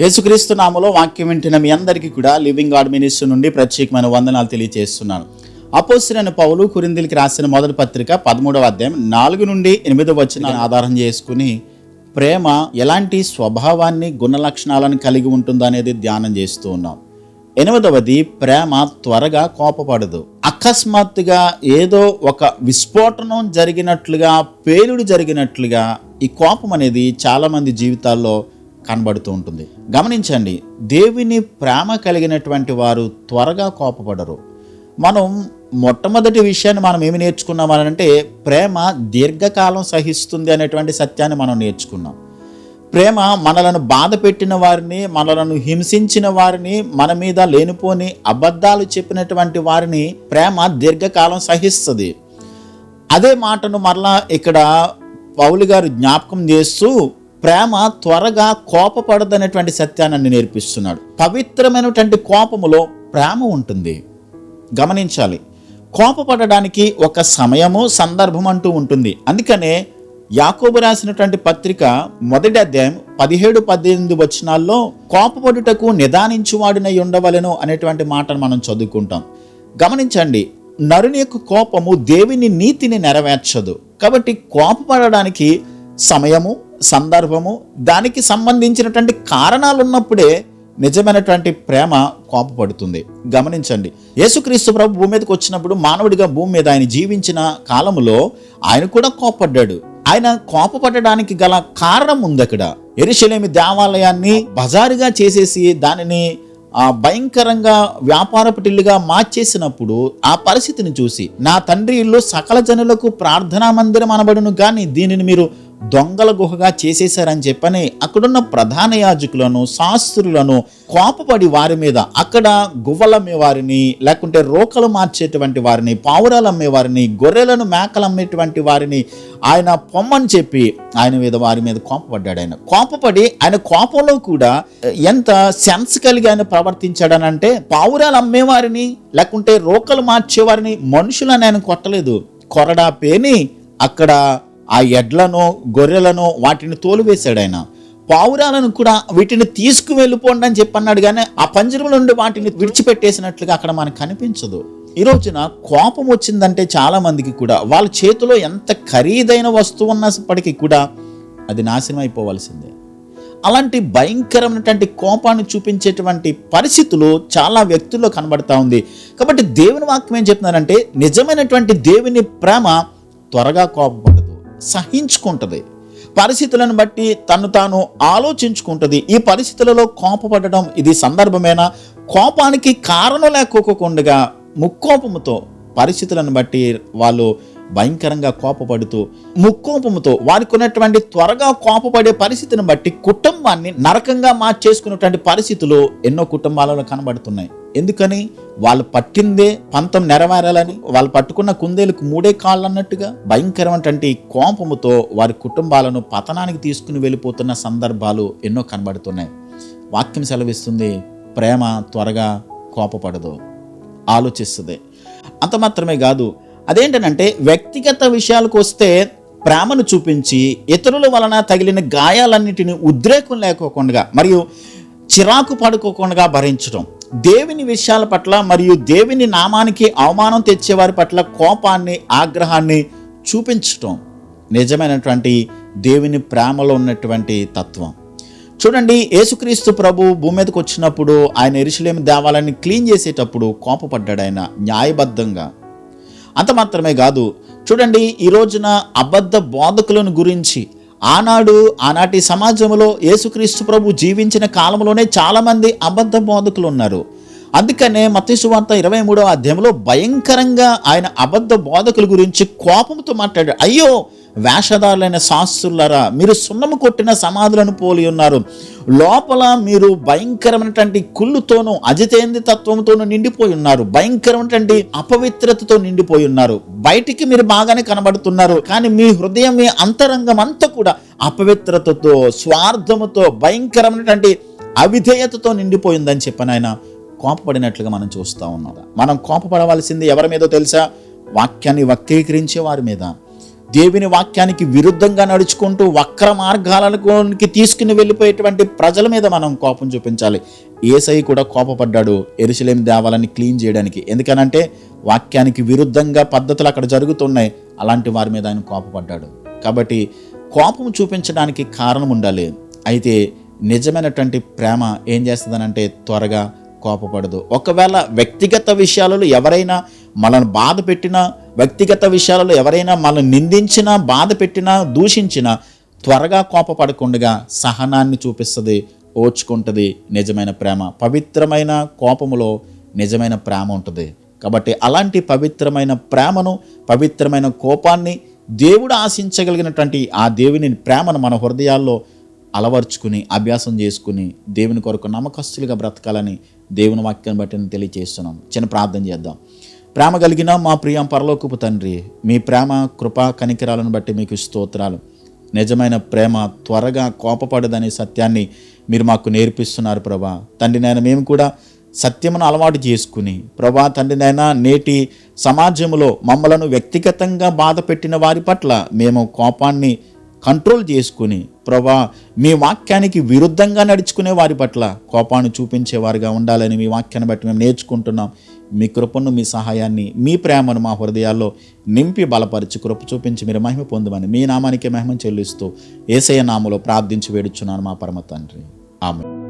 యేసుక్రీస్తు నామలో వాక్యం వింటున్న మీ అందరికీ కూడా లివింగ్ గాడ్ మినిస్టర్ నుండి ప్రత్యేకమైన వందనాలు తెలియజేస్తున్నాను అపోసిన పౌలు కురిందిలికి రాసిన మొదటి పత్రిక పదమూడవ అధ్యాయం నాలుగు నుండి ఎనిమిదవ వచ్చిన ఆధారం చేసుకుని ప్రేమ ఎలాంటి స్వభావాన్ని గుణ లక్షణాలను కలిగి ఉంటుందో అనేది ధ్యానం చేస్తూ ఉన్నాం. ఎనిమిదవది ప్రేమ త్వరగా కోపపడదు. అకస్మాత్తుగా ఏదో ఒక విస్ఫోటనం జరిగినట్లుగా పేలుడు జరిగినట్లుగా ఈ కోపం అనేది చాలామంది జీవితాల్లో కనబడుతూ ఉంటుంది. గమనించండి దేవుని ప్రేమ కలిగినటువంటి వారు త్వరగా కోపపడరు. మనం మొట్టమొదటి విషయాన్ని మనం ఏమి నేర్చుకున్నామనంటే ప్రేమ దీర్ఘకాలం సహిస్తుంది అనేటువంటి సత్యాన్ని మనం నేర్చుకున్నాం. ప్రేమ మనలను బాధ పెట్టిన వారిని మనలను హింసించిన వారిని మన మీద లేనిపోని అబద్ధాలు చెప్పినటువంటి వారిని ప్రేమ దీర్ఘకాలం సహిస్తుంది. అదే మాటను మరలా ఇక్కడ పౌలు గారు జ్ఞాపకం చేస్తూ ప్రేమ త్వరగా కోపపడదనేటువంటి సత్యాన్ని నేర్పిస్తున్నాడు. పవిత్రమైనటువంటి కోపములో ప్రేమ ఉంటుంది. గమనించాలి. కోపపడడానికి ఒక సమయము సందర్భం అంటూ ఉంటుంది. అందుకనే యాకోబు రాసినటువంటి పత్రిక మొదటి అధ్యాయం పదిహేడు పద్దెనిమిది వచనాల్లో కోపపడుటకు నిదానించువాడినై ఉండవలను అనేటువంటి మాటను మనం చదువుకుంటాం. గమనించండి నరుని యొక్క కోపము దేవుని నీతిని నెరవేర్చదు. కాబట్టి కోపపడడానికి సమయము సందర్భము దానికి సంబంధించినటువంటి కారణాలు ఉన్నప్పుడే నిజమైనటువంటి ప్రేమ కోపపడుతుంది. గమనించండి. యేసుక్రీస్తు ప్రభు భూమి మీదకి వచ్చినప్పుడు మానవుడిగా భూమి మీద ఆయన జీవించిన కాలంలో ఆయన కూడా కోపపడ్డాడు ఆయన కోపపడడానికి గల కారణం ఉంది అక్కడ. ఎరుశలేమి దేవాలయాన్ని బజారుగా చేసేసి దానిని ఆ భయంకరంగా వ్యాపారపటిల్లుగా మార్చేసినప్పుడు ఆ పరిస్థితిని చూసి నా తండ్రి ఇల్లు సకల జనులకు ప్రార్థనా మందిరం అనబడును కానీ దీనిని మీరు దొంగల గుహగా చేసేశారని చెప్పని అక్కడున్న ప్రధాన యాజకులను శాస్త్రులను కోపపడి వారి మీద అక్కడ గువ్వలమ్మే వారిని లేకుంటే రోకలు మార్చేటువంటి వారిని పావురాలు అమ్మే వారిని గొర్రెలను మేకలు అమ్మేటువంటి వారిని ఆయన పొమ్మని చెప్పి ఆయన మీద వారి మీద కోపపడ్డాడు ఆయన. కోపపడి ఆయన కోపంలో కూడా ఎంత సెన్స్ కలిగి ఆయన ప్రవర్తించాడనంటే పావురాలు అమ్మేవారిని లేకుంటే రోకలు మార్చేవారిని మనుషులని ఆయన కొట్టలేదు. కొరడా పేని అక్కడ ఆ ఎడ్లను గొర్రెలను వాటిని తోలువేశాడు ఆయన. పావురాలను కూడా వీటిని తీసుకు వెళ్ళిపోండి అని చెప్పి అన్నాడు కానీ ఆ పంజరం నుండి వాటిని విడిచిపెట్టేసినట్లుగా అక్కడ మనకు కనిపించదు. ఈ రోజున కోపం వచ్చిందంటే చాలా మందికి కూడా వాళ్ళ చేతిలో ఎంత ఖరీదైన వస్తువు ఉన్నప్పటికీ కూడా అది నాశనం అయిపోవలసిందే. అలాంటి భయంకరమైనటువంటి కోపాన్ని చూపించేటువంటి పరిస్థితులు చాలా వ్యక్తుల్లో కనబడతా ఉంది. కాబట్టి దేవుని వాక్యం ఏం చెప్తున్నారంటే నిజమైనటువంటి దేవుని ప్రేమ త్వరగా కోపం సహించుకుంటుంది. పరిస్థితులను బట్టి తను తాను ఆలోచించుకుంటుంది. ఈ పరిస్థితులలో కోపపడడం ఇది సందర్భమేనా? కోపానికి కారణం లేకోకుండా ముక్కోపముతో పరిస్థితులను బట్టి వాళ్ళు భయంకరంగా కోపపడుతూ ముక్కోపముతో వారికి ఉన్నటువంటి త్వరగా కోపపడే పరిస్థితిని బట్టి కుటుంబాన్ని నరకంగా మార్చేసుకున్నటువంటి పరిస్థితులు ఎన్నో కుటుంబాలలో కనబడుతున్నాయి. ఎందుకని? వాళ్ళు పట్టిందే పంతం నెరవేరాలని వాళ్ళు పట్టుకున్న కుందేలకు మూడే కాళ్ళు అన్నట్టుగా భయంకరమైనటువంటి కోపముతో వారి కుటుంబాలను పతనానికి తీసుకుని వెళ్ళిపోతున్న సందర్భాలు ఎన్నో కనబడుతున్నాయి. వాక్యం సెలవిస్తుంది ప్రేమ త్వరగా కోపపడదు ఆలోచిస్తుంది. అంత మాత్రమే కాదు అదేంటనంటే వ్యక్తిగత విషయాలకు వస్తే ప్రేమను చూపించి ఇతరుల వలన తగిలిన గాయాలన్నిటిని ఉద్రేకం లేకోకుండా మరియు చిరాకు పడుకోకుండా భరించడం. దేవుని విషయాల పట్ల మరియు దేవుని నామానికి అవమానం తెచ్చేవారి పట్ల కోపాన్ని ఆగ్రహాన్ని చూపించటం నిజమైనటువంటి దేవుని ప్రేమలో ఉన్నటువంటి తత్వం. చూడండి యేసుక్రీస్తు ప్రభు భూమి మీదకి వచ్చినప్పుడు ఆయన ఎరుసలేమి దేవాలయాన్ని క్లీన్ చేసేటప్పుడు కోపపడ్డాడు ఆయన న్యాయబద్ధంగా. అంత మాత్రమే కాదు. చూడండి ఈ రోజున అబద్ధ బోధకులను గురించి ఆనాడు ఆనాటి సమాజంలో యేసుక్రీస్తు ప్రభు జీవించిన కాలంలోనే చాలామంది అబద్ధ బోధకులు ఉన్నారు. అందుకనే మతీశువార్త ఇరవై మూడవ అధ్యాయంలో భయంకరంగా ఆయన అబద్ధ బోధకుల గురించి కోపంతో మాట్లాడాడు. అయ్యో వేషధారులైన శాస్త్రులారా మీరు సున్నము కొట్టిన సమాధులను పోలి ఉన్నారు. లోపల మీరు భయంకరమైనటువంటి కుళ్ళుతోనూ అజితేంద్రి తత్వంతోనూ నిండిపోయి ఉన్నారు. భయంకరమైనటువంటి అపవిత్రతతో నిండిపోయి ఉన్నారు. బయటికి మీరు బాగానే కనబడుతున్నారు. కానీ మీ హృదయం మీ అంతరంగం అంతా కూడా అపవిత్రతతో స్వార్థముతో భయంకరమైనటువంటి అవిధేయతతో నిండిపోయిందని చెప్పని ఆయన కోపపడినట్లుగా మనం చూస్తూ ఉన్నాం. మనం కోపపడవలసింది ఎవరి మీదో తెలుసా? వాక్యాన్ని వక్రీకరించే వారి మీద. దేవుని వాక్యానికి విరుద్ధంగా నడుచుకుంటూ వక్ర మార్గాలకి తీసుకుని వెళ్ళిపోయేటువంటి ప్రజల మీద మనం కోపం చూపించాలి. ఏసై కూడా కోపపడ్డాడు ఎరుసలేం దేవాలని క్లీన్ చేయడానికి. ఎందుకనంటే వాక్యానికి విరుద్ధంగా పద్ధతులు అక్కడ జరుగుతున్నాయి. అలాంటి వారి మీద ఆయన కోపపడ్డాడు. కాబట్టి కోపం చూపించడానికి కారణం ఉండాలి. అయితే నిజమైనటువంటి ప్రేమ ఏం చేస్తుందనంటే త్వరగా కోపపడదు. ఒకవేళ వ్యక్తిగత విషయాలలో ఎవరైనా మనల్ని బాధ పెట్టినా వ్యక్తిగత విషయాలలో ఎవరైనా మనల్ని నిందించినా బాధ పెట్టినా దూషించినా త్వరగా కోపపడకుండా సహనాన్ని చూపిస్తుంది ఓర్చుకుంటుంది నిజమైన ప్రేమ. పవిత్రమైన కోపములో నిజమైన ప్రేమ ఉంటుంది. కాబట్టి అలాంటి పవిత్రమైన ప్రేమను పవిత్రమైన కోపాన్ని దేవుడు ఆశించగలిగినటువంటి ఆ దేవుని ప్రేమను మన హృదయాల్లో అలవర్చుకుని అభ్యాసం చేసుకుని దేవుని కొరకు నమ్మకస్తులుగా బ్రతకాలని దేవుని వాక్యాన్ని బట్టి నేను తెలియజేస్తున్నాం చిన్న ప్రార్థన చేద్దాం. ప్రేమ కలిగిన మా ప్రియం పరలోకపు తండ్రి. మీ ప్రేమ కృపా కనికరాలను బట్టి మీకు స్తోత్రాలు. నిజమైన ప్రేమ త్వరగా కోపపడదనే సత్యాన్ని మీరు మాకు నేర్పిస్తున్నారు ప్రభా. తండ్రి నేను మేము కూడా సత్యమును అలవాటు చేసుకుని ప్రభా తండ్రి నైనా నేటి సమాజంలో మమ్మలను వ్యక్తిగతంగా బాధ పెట్టిన వారి పట్ల మేము కోపాన్ని కంట్రోల్ చేసుకుని ప్రభా మీ వాక్యానికి విరుద్ధంగా నడుచుకునే వారి పట్ల కోపాన్ని చూపించేవారుగా ఉండాలని మీ వాక్యాన్ని బట్టి మేము నేర్చుకుంటున్నాం. మీ కృపను మీ సహాయాన్ని మీ ప్రేమను మా హృదయాల్లో నింపి బలపరిచి కృప చూపించి మీరు మహిమ పొందమని మీ నామానికి మహిమ చెల్లిస్తూ ఏసయ నామలో ప్రార్థించి వేడుచున్నాను మా పరమ తండ్రి. ఆమె